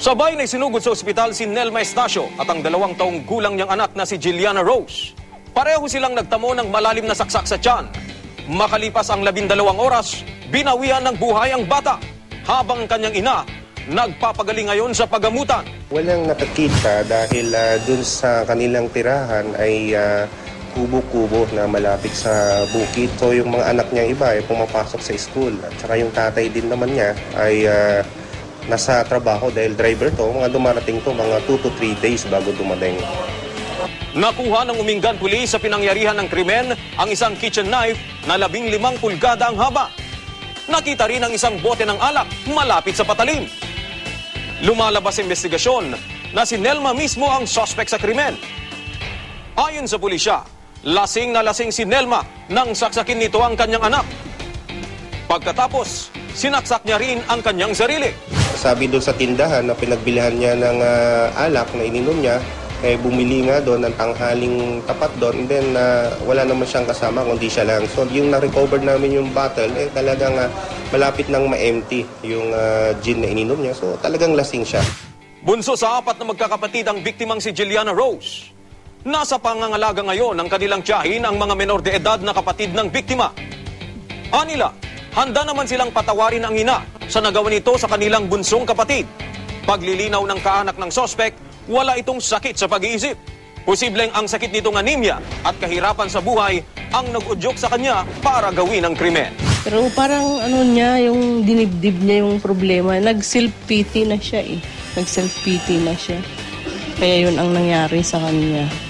Sabay na sinugod sa ospital si Nelma Estacio at ang dalawang taong gulang niyang anak na si Juliana Rose. Pareho silang nagtamo ng malalim na saksak sa tiyan. Makalipas ang labindalawang oras, binawian ng buhay ang bata. Habang ang kanyang ina, nagpapagaling ngayon sa pagamutan. Walang nakakita dahil ah, dun sa kanilang tirahan ay ah, kubo-kubo na malapit sa bukid. So yung mga anak niyang iba ay pumapasok sa school. At saka yung tatay din naman niya ay ah, nasa trabaho dahil driver to. Mga dumarating to mga 2 to 3 days bago dumating. Nakuha ng uminggan pulis sa pinangyarihan ng krimen ang isang kitchen knife na labing limang pulgada ang haba. Nakita rin ang isang bote ng alak malapit sa patalim. Lumalabas investigasyon na si Nelma mismo ang suspect sa krimen. Ayon sa pulisya, lasing na lasing si Nelma nang saksakin nito ang kanyang anak. Pagkatapos, sinaksak niya rin ang kanyang sarili. Sabi doon sa tindahan na pinagbilihan niya ng ah, alak na ininom niya, eh bumili nga doon ng tanghaling tapat doon and then ah, wala naman siyang kasama kundi siya lang. So yung na-recover namin yung bottle, eh talagang ah, malapit nang ma-empty yung ah, gin na ininom niya. So talagang lasing siya. Bunso sa apat na magkakapatid ang biktimang si Juliana Rose. Nasa pangangalaga ngayon ng kanilang tiyahin ang mga menor de edad na kapatid ng biktima. Anila, handa naman silang patawarin ang ina sa nagawa nito sa kanilang bunsong kapatid. Paglilinaw ng kaanak ng sospek, wala itong sakit sa pag-iisip. Posibleng ang sakit nitong anemia at kahirapan sa buhay ang nag-udyok sa kanya para gawin ang krimen. Pero parang ano niya, yung dinibdib niya yung problema. Nag-self-pity na siya eh. Nag-self-pity na siya. Kaya yun ang nangyari sa kanya.